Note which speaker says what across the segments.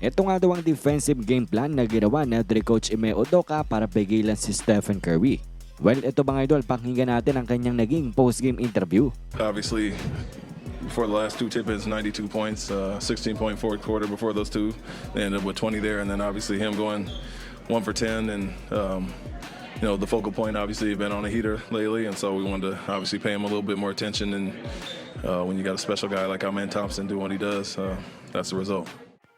Speaker 1: Ito nga daw ang defensive game plan na ginawa na Dre Coach Ime Udoka para pigilan si Stephen Curry. Well, ito mga idol, pakinggan natin ang kanyang naging post-game interview.
Speaker 2: Obviously, before the last two tip-ins, 92 points, uh, 16 point fourth quarter before those two. They ended up with 20 there, and then obviously him going one for 10, and um, you know the focal point obviously been on a heater lately, and so we wanted to obviously pay him a little bit more attention. And uh, when you got a special guy like Aman Thompson doing what he does, uh, that's the result.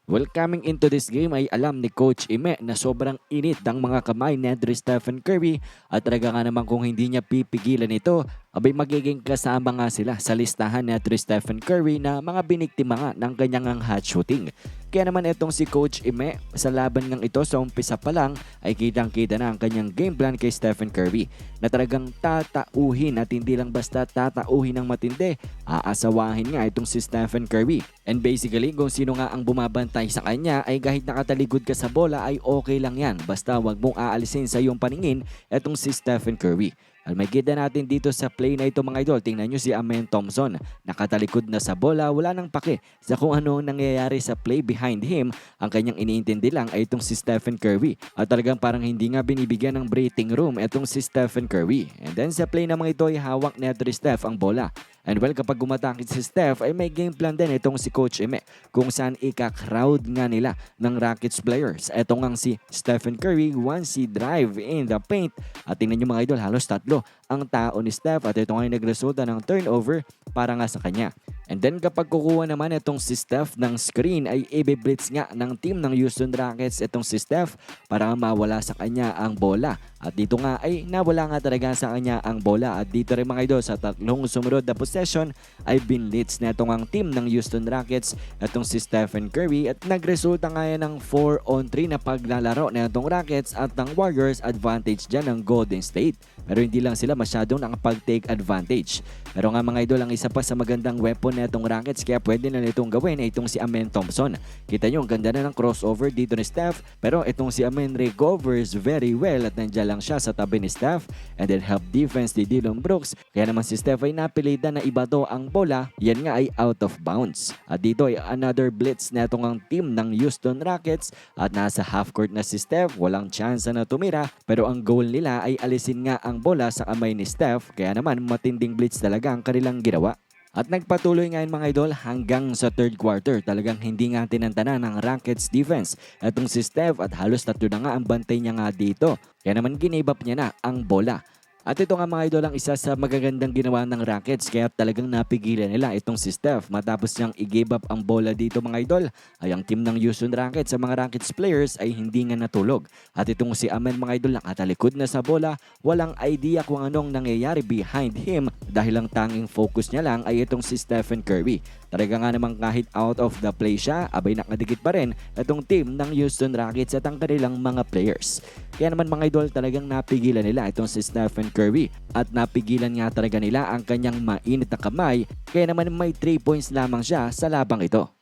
Speaker 1: Well, coming into this game ay alam ni Coach Ime na sobrang init ang mga kamay ni Andre Stephen Curry at talaga nga naman kung hindi niya pipigilan ito, abay magiging kasama nga sila sa listahan ni Andre Stephen Curry na mga biniktima nga ng kanyang hot shooting. Kaya naman itong si Coach Ime sa laban ngang ito sa umpisa pa lang ay kitang-kita na ang kanyang game plan kay Stephen Curry na talagang tatauhin at hindi lang basta tatauhin ng matindi, aasawahin nga itong si Stephen Curry. And basically kung sino nga ang bumabantay sa kanya ay kahit nakataligod ka sa bola ay okay lang yan basta wag mong aalisin sa iyong paningin itong si Stephen Curry. Al may kita natin dito sa play na ito mga idol. Tingnan nyo si Amen Thompson. Nakatalikod na sa bola. Wala nang pake sa kung ano ang nangyayari sa play behind him. Ang kanyang iniintindi lang ay itong si Stephen Curry. At talagang parang hindi nga binibigyan ng breathing room itong si Stephen Curry. And then sa play na mga ito ay hawak ni Steph ang bola. And well, kapag gumatakit si Steph, ay may game plan din itong si Coach Eme kung saan ika-crowd nga nila ng Rockets players. Ito nga si Stephen Curry once he drive in the paint. At tingnan nyo mga idol, halos tatlo ang tao ni Steph at ito nga nagresulta ng turnover para nga sa kanya. And then kapag kukuha naman itong si Steph ng screen ay i-blitz nga ng team ng Houston Rockets itong si Steph para mawala sa kanya ang bola. At dito nga ay nawala nga talaga sa kanya ang bola at dito rin mga idol sa tatlong sumunod na possession ay binlitz na itong ang team ng Houston Rockets itong si Stephen Curry at nagresulta nga yan ng 4 on 3 na paglalaro na itong Rockets at ng Warriors advantage dyan ng Golden State. Pero hindi lang sila masyadong nakapag-take advantage. Pero nga mga idol ang isa pa sa magandang weapon na itong Rockets kaya pwede na itong gawin ay itong si Amen Thompson. Kita nyo ang ganda na ng crossover dito ni Steph pero itong si Amen recovers very well at nandiyan lang siya sa tabi ni Steph and then help defense ni Dylan Brooks. Kaya naman si Steph ay napilitan na ibato ang bola, yan nga ay out of bounds. At dito ay another blitz na itong ang team ng Houston Rockets at nasa half court na si Steph, walang chance na tumira pero ang goal nila ay alisin nga ang bola sa kamay ni Steph kaya naman matinding blitz talaga ang kanilang ginawa. At nagpatuloy ngayon mga idol hanggang sa third quarter. Talagang hindi nga tinantana ng Rockets defense. Itong si Steph at halos tatlo na nga ang bantay niya nga dito. Kaya naman ginibap niya na ang bola. At ito nga mga idol ang isa sa magagandang ginawa ng Rockets kaya talagang napigilan nila itong si Steph matapos niyang i-give up ang bola dito mga idol ay ang team ng Houston Rockets sa mga Rockets players ay hindi nga natulog. At itong si Amen mga idol nakatalikod na sa bola walang idea kung anong nangyayari behind him dahil ang tanging focus niya lang ay itong si Stephen Curry. Talaga nga namang kahit out of the play siya, abay nakadikit pa rin itong team ng Houston Rockets at ang kanilang mga players. Kaya naman mga idol talagang napigilan nila itong si Stephen Curry at napigilan nga talaga nila ang kanyang mainit na kamay kaya naman may 3 points lamang siya sa labang ito.